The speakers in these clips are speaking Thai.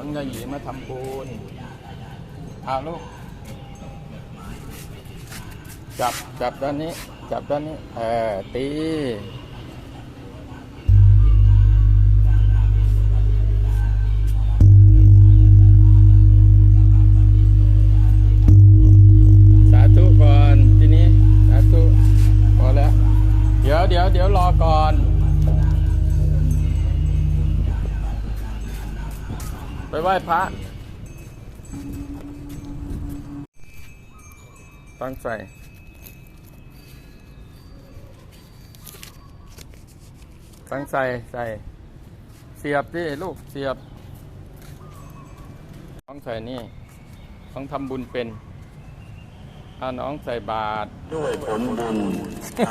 ต้องยาหยีมาทำบุญเอาลูก จับจับด้านนี้ จับด้านนี้ เออตีสาธุก่อนทีนี้สาธุพอแล้วเดี๋ยวเดี๋ยวเดี๋ยวรอก่อน ไปไหว้พระตั้งใส่ตั้งใส่ใส่เสียบดิลูกเสียบ ต้องใส่นี่ ต้องทำบุญเป็น อาน้องใส่บาตรด้วยผลบุญ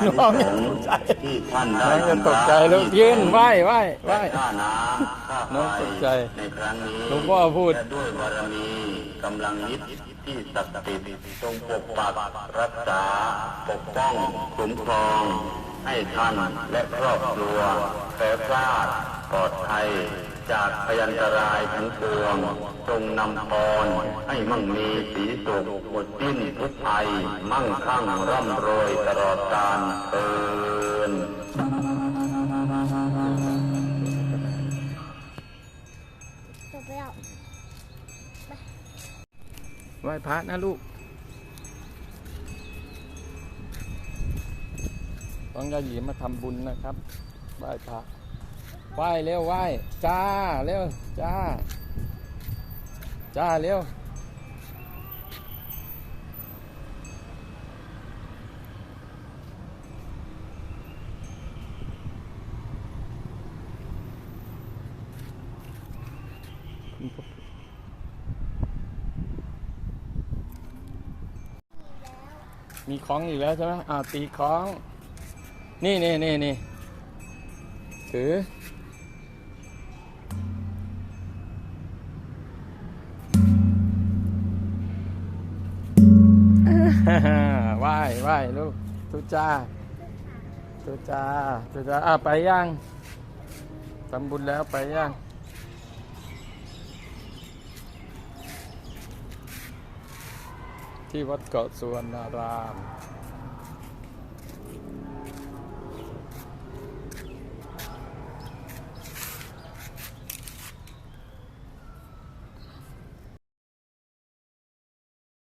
น้องอย่าตกใจที่ท่านได้น้องจะตกใจลูกยืนไหว้ไหว้ไหว้ค่าน้ำค่าไฟน้องตกใจในครั้งนี้หลวงพ่อพูดและด้วยบารมีกำลังนิดที่ศักดิ์สิทธิ์ทรงปกปักรักษา ปกป้องคุ้มครอง ให้ท่านและครอบครัวแคล้วคลาดปลอดภัย จากพยันตรายทั้งปวงจงนำพรให้มั่งมีสีสุขหมดสิ้นทุกภัย มั่งคั่งร่ำรวยตลอดกาลเอินไหว้พระนะลูกต้องยาหยีมาทำบุญนะครับไหว้พระ ไหว้เร็วไหว้จ้าเร็วจ้า จ้าเร็วมีของอีกแล้วใช่ไหมอ่าตีของ นี่นี่นี่นี่ถือ ไหว้ไหว้ลูกทุจ้าทุจ้าทุจ้าอะไปยังทำบุญแล้วไปยังที่วัดเกาะสุวรรณาราม